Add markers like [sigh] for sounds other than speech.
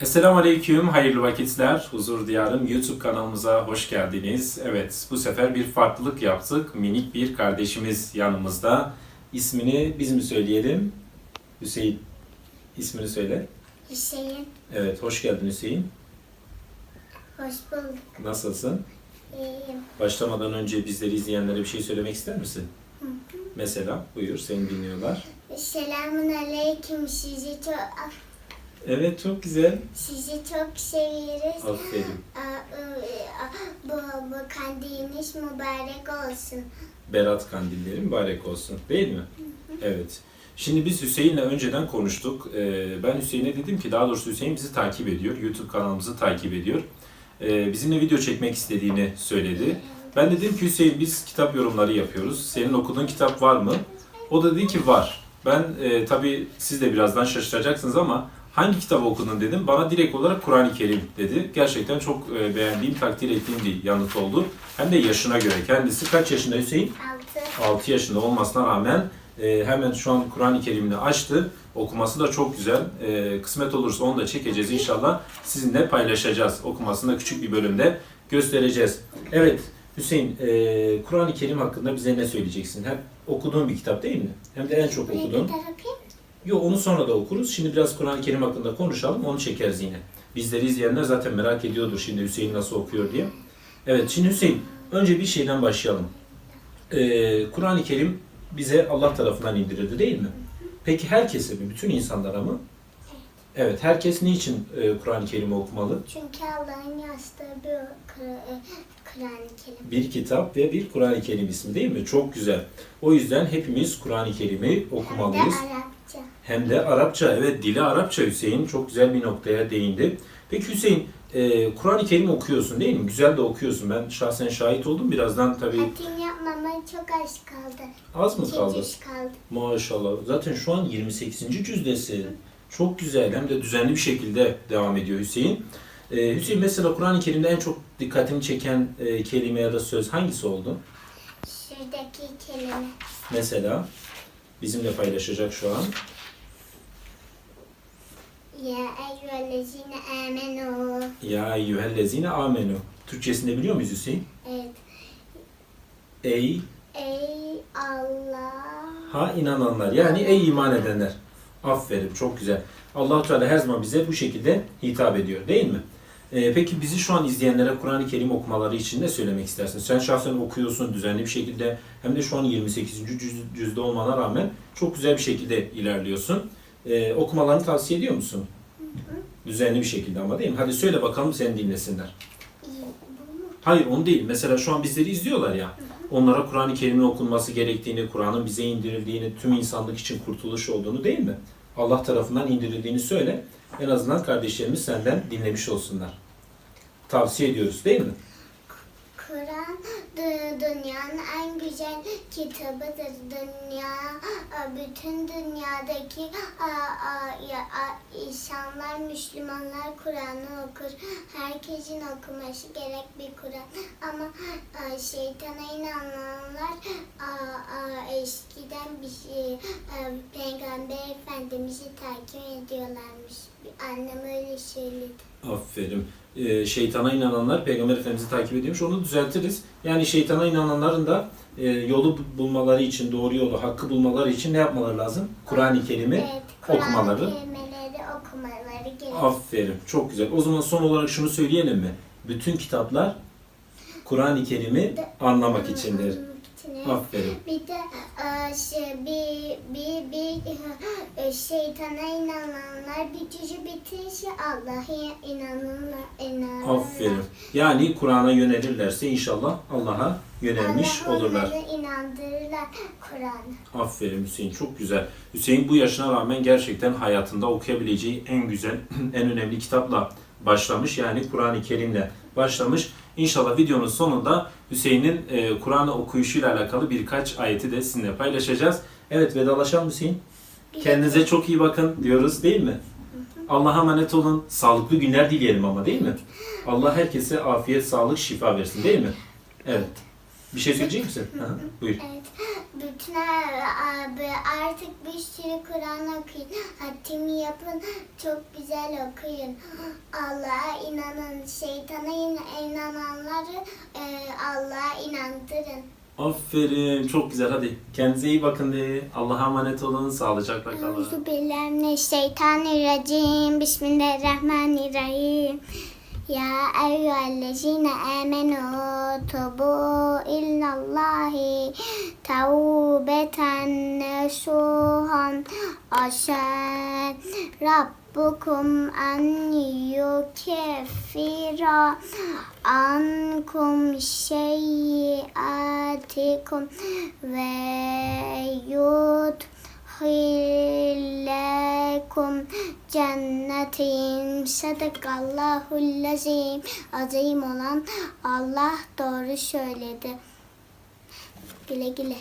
Esselamu Aleyküm, hayırlı vakitler. Huzur Diyarım YouTube kanalımıza hoş geldiniz. Evet, bu sefer bir farklılık yaptık. Minik bir kardeşimiz yanımızda. İsmini biz mi söyleyelim? Hüseyin. İsmini söyle. Hüseyin, Evet, hoş geldin Hüseyin. hoş bulduk. Nasılsın? İyiyim. Başlamadan önce bizleri izleyenlere bir şey söylemek ister misin? Mesela, buyur, seni dinliyorlar. Selamun aleyküm. Sizi çok Evet, çok güzel. sizi çok seviyoruz. Aferin. A- Bu, bu kandiliniz mübarek olsun. Berat kandilleri mübarek olsun. Değil mi? Evet. Şimdi biz Hüseyin'le önceden konuştuk. Ee, ben Hüseyin'e dedim ki daha doğrusu Hüseyin bizi takip ediyor. YouTube kanalımızı takip ediyor. Ee, bizimle video çekmek istediğini söyledi. Ben de dedim ki Hüseyin biz kitap yorumları yapıyoruz. Senin okuduğun kitap var mı? O da dedi ki var. Ben e, tabii siz de birazdan şaşıracaksınız ama hangi kitabı okudun dedim. Bana direkt olarak Kur'an-ı Kerim dedi. Gerçekten çok e, beğendiğim, takdir ettiğim bir yanıt oldu. Hem de yaşına göre. Kendisi kaç yaşında Hüseyin? Altı. 6 yaşında olmasına rağmen e, hemen şu an Kur'an-ı Kerim'ini açtı. Okuması da çok güzel. E, kısmet olursa onu da çekeceğiz inşallah. Sizinle paylaşacağız. Okumasını da küçük bir bölümde göstereceğiz. Evet Hüseyin, Kur'an-ı Kerim hakkında bize ne söyleyeceksin? Hem okuduğun bir kitap değil mi? Hem de en çok okuduğun. Yok onu sonra da okuruz. Şimdi biraz Kur'an-ı Kerim hakkında konuşalım. Onu çekeriz yine. Bizleri izleyenler zaten merak ediyordur şimdi Hüseyin nasıl okuyor diye. Evet şimdi Hüseyin önce bir şeyden başlayalım. Ee, Kur'an-ı Kerim bize Allah tarafından indirildi değil mi? Peki herkese mi? Bütün insanlara mı? Evet. Herkes niçin e, Kur'an-ı Kerim'i okumalı? Çünkü Allah'ın yazdığı bir e, Kur'an-ı Kerim. Bir kitap ve bir Kur'an-ı Kerim ismi değil mi? Çok güzel. O yüzden hepimiz Kur'an-ı Kerim'i Hem de okumalıyız. Arapça. Hem de Arapça. Evet dili Arapça Hüseyin. Çok güzel bir noktaya değindi. Peki Hüseyin e, Kur'an-ı Kerim okuyorsun değil mi? Güzel de okuyorsun. Ben şahsen şahit oldum. Birazdan tabii Hatim yapmama çok az kaldı. az mı İki kaldı? cüz kaldı. Maşallah. Zaten şu an 28. cüzdesin. Çok güzel. Hem de düzenli bir şekilde devam ediyor Hüseyin. E, Hüseyin mesela Kur'an-ı Kerim'de en çok dikkatini çeken e, kelime ya da söz hangisi oldu? Şuradaki kelime. Mesela bizimle paylaşacak şu an. Ya eyyühellezine amenu. Ya eyyühellezine amenu. Türkçesinde biliyor muyuz Hüseyin? Evet. Ey Ey Allah. Ha inananlar yani ey iman edenler. Aferin çok güzel. Allahu Teala her zaman bize bu şekilde hitap ediyor değil mi? Ee, peki bizi şu an izleyenlere Kur'an-ı Kerim okumaları için ne söylemek istersin? Sen şahsen okuyorsun düzenli bir şekilde hem de şu an 28. cüz- cüzde olmana rağmen çok güzel bir şekilde ilerliyorsun. Ee, okumalarını tavsiye ediyor musun? Düzenli bir şekilde ama değil mi? Hadi söyle bakalım seni dinlesinler. Hayır onu değil. Mesela şu an bizleri izliyorlar ya. Onlara Kur'an-ı Kerim'in okunması gerektiğini, Kur'an'ın bize indirildiğini, tüm insanlık için kurtuluş olduğunu değil mi? Allah tarafından indirildiğini söyle. En azından kardeşlerimiz senden dinlemiş olsunlar. Tavsiye ediyoruz değil mi? Kur'an dü- dünyanın en güzel kitabıdır. Dünya, a, bütün dünyadaki a, insanlar, Müslümanlar Kur'an'ı okur. Herkesin okuması gerek bir Kur'an. Ama a, şeytana inananlar eskiden bir şey, Peygamber Efendimiz'i takip ediyorlarmış. Annem öyle söyledi. Aferin. Ee, şeytana inananlar Peygamber Efendimiz'i takip ediyormuş. Onu düzeltiriz. Yani şeytana inananların da e, yolu bulmaları için, doğru yolu, hakkı bulmaları için ne yapmaları lazım? Kur'an-ı Kerim'i Evet, Kur'an okumaları. kelimeleri okumaları. Aferin. Çok güzel. O zaman son olarak şunu söyleyelim mi? Bütün kitaplar Kur'an-ı Kerim'i anlamak içindir. Evet. Aferin. Bir de e, şey, bir, bir, bir e, şeytana inananlar bir cüzü bitirse Allah'a inanırlar. inanırlar. Aferin. Yani Kur'an'a yönelirlerse inşallah Allah'a yönelmiş Allah olurlar. inandırırlar Kur'an'a. Aferin Hüseyin. Çok güzel. Hüseyin bu yaşına rağmen gerçekten hayatında okuyabileceği en güzel, [clears throat] en önemli kitapla başlamış. Yani Kur'an-ı Kerim'le başlamış. İnşallah videonun sonunda Hüseyin'in e, Kur'an'ı okuyuşuyla alakalı birkaç ayeti de sizinle paylaşacağız. Evet vedalaşalım Hüseyin. Kendinize çok iyi bakın diyoruz değil mi? Allah'a emanet olun. Sağlıklı günler dileyelim ama değil mi? Allah herkese afiyet, sağlık, şifa versin değil mi? Evet. Bir şey söyleyecek misin? Aha, buyur. Evet. Bütün abi artık bir sürü Kur'an okuyun. Hatimi yapın. Çok güzel okuyun. Allah'a inanın. Şeytana in- inananları e, Allah'a inandırın. Aferin. Çok güzel. Hadi. Kendinize iyi bakın de. Allah'a emanet olun. Sağlıcakla kalın. Euzubillahimineşşeytanirracim. Bismillahirrahmanirrahim. Ya eyyühellezine amenu tubu illallahi tevbeten nesuhan aşen Rabbukum en yukeffira ankum şeyatikum ve yud Hilekum cennetin sadakallahul azim azim olan Allah doğru söyledi. Güle güle.